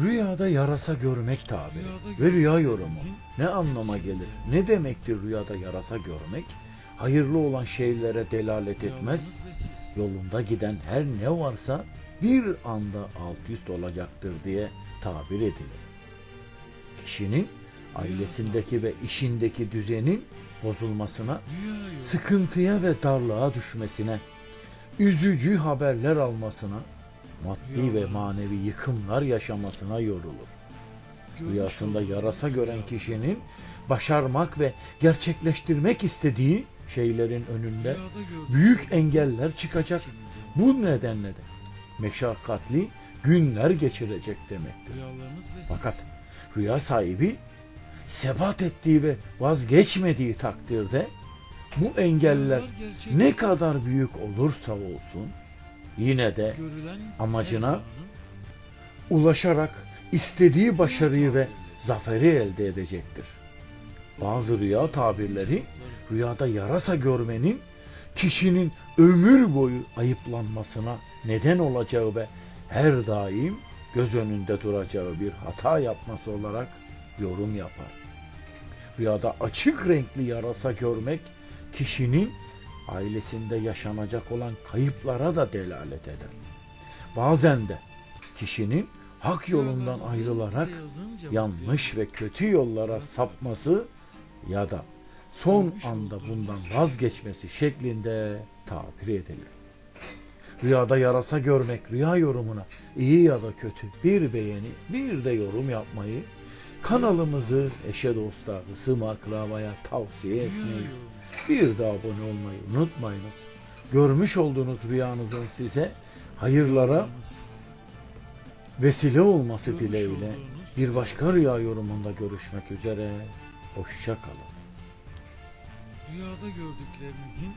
Rüyada yarasa görmek tabiri ve rüya yorumu ne anlama gelir? Ne demektir rüyada yarasa görmek? Hayırlı olan şeylere delalet etmez. Yolunda giden her ne varsa bir anda alt üst olacaktır diye tabir edilir. Kişinin ailesindeki ve işindeki düzenin bozulmasına, sıkıntıya ve darlığa düşmesine, üzücü haberler almasına, maddi ve manevi yıkımlar yaşamasına yorulur. Görmüş Rüyasında yarasa gören kişinin başarmak ve gerçekleştirmek istediği şeylerin önünde büyük engeller çıkacak. Bu nedenle de meşakkatli günler geçirecek demektir. Fakat rüya sahibi sebat ettiği ve vazgeçmediği takdirde bu engeller ne olur. kadar büyük olursa olsun yine de amacına ulaşarak istediği başarıyı ve zaferi elde edecektir. Bazı rüya tabirleri rüyada yarasa görmenin kişinin ömür boyu ayıplanmasına neden olacağı ve her daim göz önünde duracağı bir hata yapması olarak yorum yapar. Rüyada açık renkli yarasa görmek kişinin ailesinde yaşanacak olan kayıplara da delalet eder. Bazen de kişinin hak yolundan ayrılarak yanlış ve kötü yollara sapması ya da son anda bundan vazgeçmesi şeklinde tabir edilir. Rüyada yarasa görmek rüya yorumuna iyi ya da kötü bir beğeni bir de yorum yapmayı kanalımızı eşe dosta hısım akrabaya tavsiye etmeyi. Bir de abone olmayı unutmayınız. Görmüş olduğunuz rüyanızın size hayırlara vesile olması dileğiyle bir başka rüya yorumunda görüşmek üzere. Hoşça kalın. Rüyada gördüklerinizin